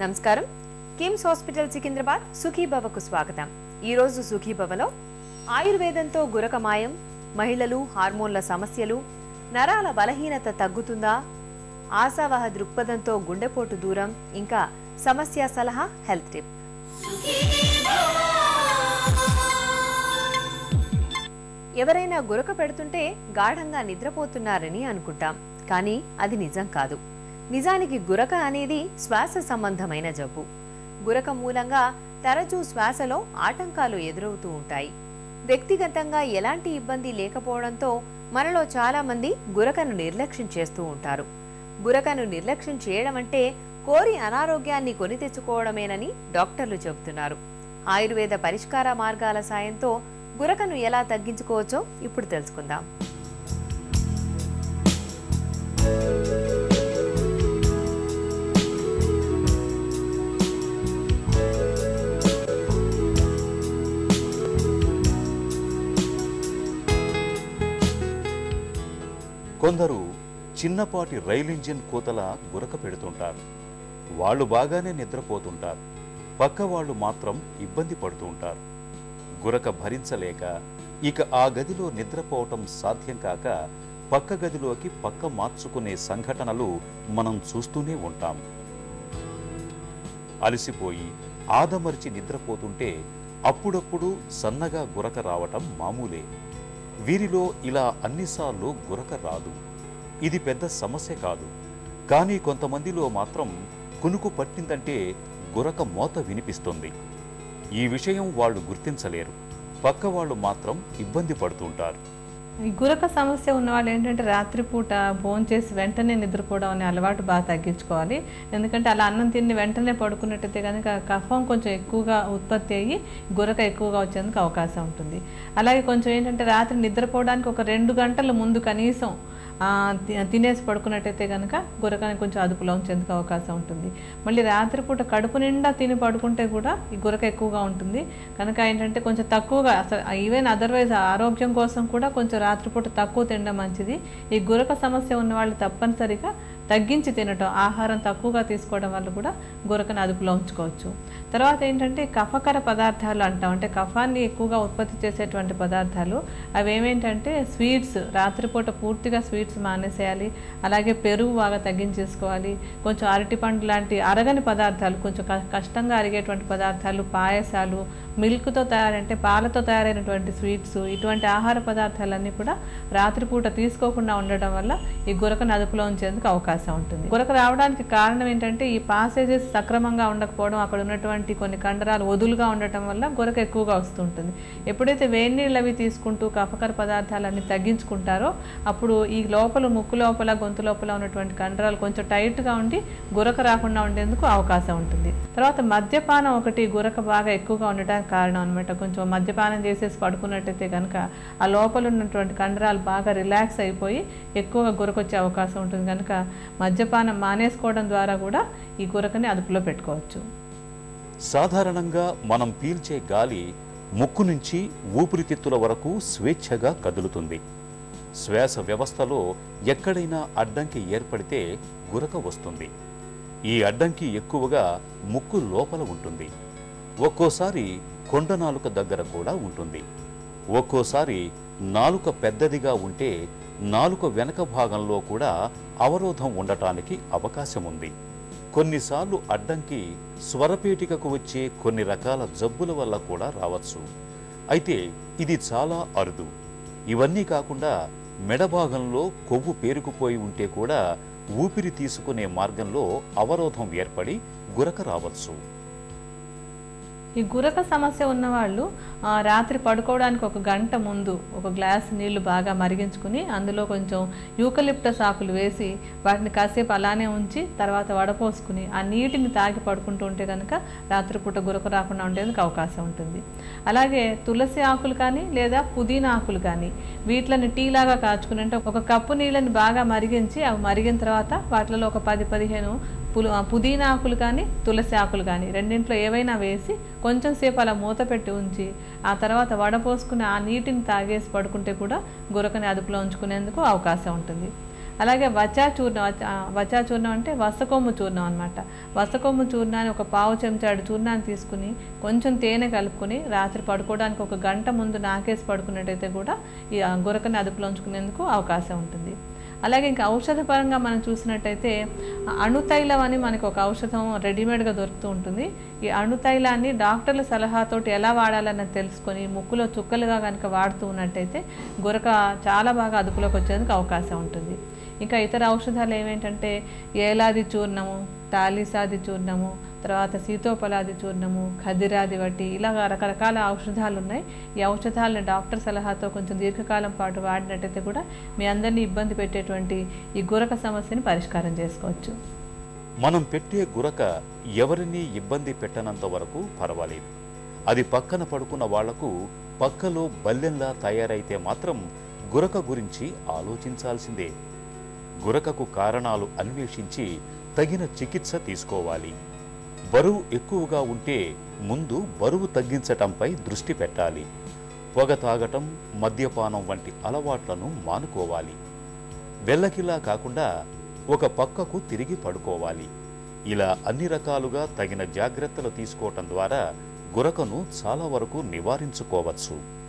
నమస్కారం. కిమ్స్ హాస్పిటల్ సికింద్రాబాద్ సుఖీభవకు స్వాగతం. ఈ రోజు సుఖీభవలో ఆయుర్వేదంతో గురక మాయం మహిళలు హార్మోన్ల సమస్యలు నరాల బలహీనత తగ్గుతుందా ఆశావహ దృక్పథంతో గుండెపోటు దూరం ఇంకా సమస్య సలహా హెల్త్ టిప్. ఎవరైనా గురక పెడుతుంటే గాఢంగా నిద్రపోతున్నారని అనుకుంటాం కానీ అది నిజం కాదు. నిజానికి గురక అనేది శ్వాస సంబంధమైన జబ్బు. గురక మూలంగా తరచూ శ్వాసలో ఆటంకాలు ఎదురవుతూ ఉంటాయి. వ్యక్తిగతంగా ఎలాంటి ఇబ్బంది లేకపోవడంతో మనలో చాలా మంది గురకను నిర్లక్ష్యం చేస్తూ ఉంటారు. గురకను నిర్లక్ష్యం చేయడం అంటే కోరి అనారోగ్యాన్ని కొని తెచ్చుకోవడమేనని డాక్టర్లు చెబుతున్నారు. ఆయుర్వేద పరిష్కార మార్గాల సాయంతో గురకను ఎలా తగ్గించుకోవచ్చో ఇప్పుడు తెలుసుకుందాం. కొందరు చిన్నపాటి రైలు ఇంజిన్ కూతల గురక పెడుతుంటారు. వాళ్ళు బాగానే నిద్రపోతుంటారు. పక్క వాళ్ళు మాత్రం ఇబ్బంది పడుతూ ఉంటారు గురక భరించలేక ఇక ఆ గదిలో నిద్రపోవటం సాధ్యం కాక పక్క గదిలోకి పక్క మార్చుకునే సంఘటనలు మనం చూస్తూనే ఉంటాం. అలసిపోయి ఆదమరిచి నిద్రపోతుంటే అప్పుడప్పుడు సన్నగా గురక రావటం మామూలే. వీరిలో ఇలా అన్నిసార్లు గురక రాదు. ఇది పెద్ద సమస్య కాదు. కానీ కొంతమందిలో మాత్రం కునుకు పట్టిందంటే గురక మోత వినిపిస్తుంది. ఈ విషయం వాళ్ళు గుర్తించలేరు. పక్కవాళ్ళు మాత్రం ఇబ్బంది పడుతుంటారు. ఈ గురక సమస్య ఉన్న వాళ్ళు ఏంటంటే రాత్రిపూట భోంచేసి వెంటనే నిద్రపోవడం అనే అలవాటు బాగా తగ్గించుకోవాలి. ఎందుకంటే అలా అన్నం తిని వెంటనే పడుకున్నట్టయితే కనుక కఫం కొంచెం ఎక్కువగా ఉత్పత్తి అయ్యి గురక ఎక్కువగా వచ్చేందుకు అవకాశం ఉంటుంది. అలాగే కొంచెం ఏంటంటే రాత్రి నిద్రపోవడానికి ఒక రెండు గంటల ముందు కనీసం తినేసి పడుకున్నట్టయితే కనుక గురకని కొంచెం అదుపులో ఉంచేందుకు అవకాశం ఉంటుంది. మళ్ళీ రాత్రిపూట కడుపు నిండా తిని పడుకుంటే కూడా ఈ గురక ఎక్కువగా ఉంటుంది. కనుక ఏంటంటే కొంచెం తక్కువగా అసలు ఈవెన్ అదర్వైజ్ ఆరోగ్యం కోసం కూడా కొంచెం రాత్రిపూట తక్కువ తినడం మంచిది. ఈ గురక సమస్య ఉన్న వాళ్ళు తప్పనిసరిగా తగ్గించి తినటం ఆహారం తక్కువగా తీసుకోవడం వల్ల కూడా గురకను అదుపులో ఉంచుకోవచ్చు. తర్వాత ఏంటంటే కఫకర పదార్థాలు అంటాం. అంటే కఫాన్ని ఎక్కువగా ఉత్పత్తి చేసేటువంటి పదార్థాలు. అవి ఏమేంటంటే స్వీట్స్ రాత్రిపూట పూర్తిగా స్వీట్స్ మానేసేయాలి. అలాగే పెరుగు బాగా తగ్గించేసుకోవాలి. కొంచెం అరటిపండు లాంటి అరగని పదార్థాలు కొంచెం క- కష్టంగా అరిగేటువంటి పదార్థాలు పాయసాలు మిల్క్తో తయారంటే పాలతో తయారైనటువంటి స్వీట్స్ ఇటువంటి ఆహార పదార్థాలన్నీ కూడా రాత్రిపూట తీసుకోకుండా ఉండడం వల్ల ఈ గురకను అదుపులో ఉంచేందుకు అవకాశం ఉంటుంది. గురక రావడానికి కారణం ఏంటంటే ఈ పాసేజెస్ సక్రమంగా ఉండకపోవడం అక్కడ ఉన్నటువంటి కొన్ని కండరాలు వదులుగా ఉండటం వల్ల గురక ఎక్కువగా వస్తుంటుంది. ఎప్పుడైతే వేడి నీళ్ళు అవి తీసుకుంటూ కఫకర పదార్థాలన్నీ తగ్గించుకుంటారో అప్పుడు ఈ లోపల ముక్కు లోపల గొంతు లోపల ఉన్నటువంటి కండరాలు కొంచెం టైట్గా ఉండి గురక రాకుండా ఉండేందుకు అవకాశం ఉంటుంది. తర్వాత మద్యపానం ఒకటి గురక బాగా ఎక్కువగా ఉండటానికి కారణం అనమాట కొంచెం మద్యపానం చేసేసి పడుకున్నట్టయితే కనుక ఆ లోపల ఉన్నటువంటి కండరాలు బాగా రిలాక్స్ అయిపోయి ఎక్కువగా గురకొచ్చే అవకాశం ఉంటుంది. కనుక మద్యపానం మానేసుకోవడం ద్వారా కూడా ఈ గురకని అదుపులో పెట్టుకోవచ్చు. సాధారణంగా మనం పీల్చే గాలి ముక్కు నుంచి ఊపిరితిత్తుల వరకు స్వేచ్ఛగా కదులుతుంది. శ్వాస వ్యవస్థలో ఎక్కడైనా అడ్డంకి ఏర్పడితే గురక వస్తుంది. ఈ అడ్డంకి ఎక్కువగా ముక్కు లోపల ఉంటుంది. ఒక్కోసారి కొండ నాలుక దగ్గర కూడా ఉంటుంది. ఒక్కోసారి నాలుక పెద్దదిగా ఉంటే నాలుక వెనక భాగంలో కూడా అవరోధం ఉండటానికి అవకాశం ఉంది కొన్నిసార్లు అడ్డంకి స్వరపేటికకు వచ్చే కొన్ని రకాల జబ్బుల వల్ల కూడా రావచ్చు. అయితే ఇది చాలా అరుదు. ఇవన్నీ కాకుండా మెడ భాగంలో కొవ్వు పేరుకుపోయి ఉంటే కూడా ఊపిరి తీసుకునే మార్గంలో అవరోధం ఏర్పడి గురక రావచ్చు. ఈ గురక సమస్య ఉన్నవాళ్ళు రాత్రి పడుకోవడానికి ఒక గంట ముందు ఒక గ్లాస్ నీళ్ళు బాగా మరిగించుకుని అందులో కొంచెం యూకలిప్టస్ ఆకులు వేసి వాటిని కాసేపు అలానే ఉంచి తర్వాత వడపోసుకుని ఆ నీటిని తాగి పడుకుంటూ ఉంటే కనుక రాత్రిపూట గురక రాకుండా ఉండేందుకు అవకాశం ఉంటుంది. అలాగే తులసి ఆకులు కానీ లేదా పుదీనా ఆకులు కానీ వీటిని టీ లాగా కాచుకుని అంటే ఒక కప్పు నీళ్ళని బాగా మరిగించి అవి మరిగిన తర్వాత వాటిలో ఒక పది పదిహేను పులు పుదీనా ఆకులు కానీ తులసి ఆకులు కానీ రెండింట్లో ఏవైనా వేసి కొంచెం సేపు అలా మూత పెట్టి ఉంచి ఆ తర్వాత వడపోసుకుని ఆ నీటిని తాగేసి పడుకుంటే కూడా గురకని అదుపులో ఉంచుకునేందుకు అవకాశం ఉంటుంది. అలాగే వచా చూర్ణం వచా చూర్ణం అంటే వసకొమ్ము చూర్ణం అనమాట వసకొమ్ము చూర్ణాన్ని ఒక పావు చెంచాడు చూర్ణాన్ని తీసుకుని కొంచెం తేనె కలుపుకొని రాత్రి పడుకోవడానికి ఒక గంట ముందు నాకేసి పడుకున్నట్టయితే కూడా ఈ గురకని అదుపులో ఉంచుకునేందుకు అవకాశం ఉంటుంది. అలాగే ఇంకా ఔషధ పరంగా మనం చూసినట్టయితే అణుతైలం అని మనకు ఒక ఔషధం రెడీమేడ్గా దొరుకుతూ ఉంటుంది. ఈ అణుతైలాన్ని డాక్టర్ల సలహాతోటి ఎలా వాడాలన్నది తెలుసుకొని ముక్కులో చుక్కలుగా కనుక వాడుతూ ఉన్నట్టయితే గురక చాలా బాగా అదుపులోకి వచ్చేందుకు అవకాశం ఉంటుంది. ఇంకా ఇతర ఔషధాలు ఏమేంటంటే ఏలాది చూర్ణము తాలిసాది చూర్ణము తర్వాత సీతోపలాది చూర్ణము ఖదిరాది వట్టి ఇలాగ రకరకాల ఔషధాలు ఉన్నాయి ఈ ఔషధాలను డాక్టర్ సలహాతో కొంచెం దీర్ఘకాలం పాటు వాడినట్టయితే కూడా మీ అందరినీ ఇబ్బంది పెట్టేటువంటి ఈ గురక సమస్యని పరిష్కారం చేసుకోవచ్చు. మనం పెట్టే గురక ఎవరిని ఇబ్బంది పెట్టనంత వరకు పర్వాలేదు. అది పక్కన పడుకున్న వాళ్ళకు పక్కలో బల్లెంలా తయారైతే మాత్రం గురక గురించి ఆలోచించాల్సిందే. గురకకు కారణాలు అన్వేషించి తగిన చికిత్స తీసుకోవాలి. బరువు ఎక్కువగా ఉంటే ముందు బరువు తగ్గించటంపై దృష్టి పెట్టాలి. పొగ తాగటం మద్యపానం వంటి అలవాట్లను మానుకోవాలి. వెళ్ళకిలా కాకుండా ఒక పక్కకు తిరిగి పడుకోవాలి. ఇలా అన్ని రకాలుగా తగిన జాగ్రత్తలు తీసుకోవటం ద్వారా గురకను చాలా వరకు నివారించుకోవచ్చు.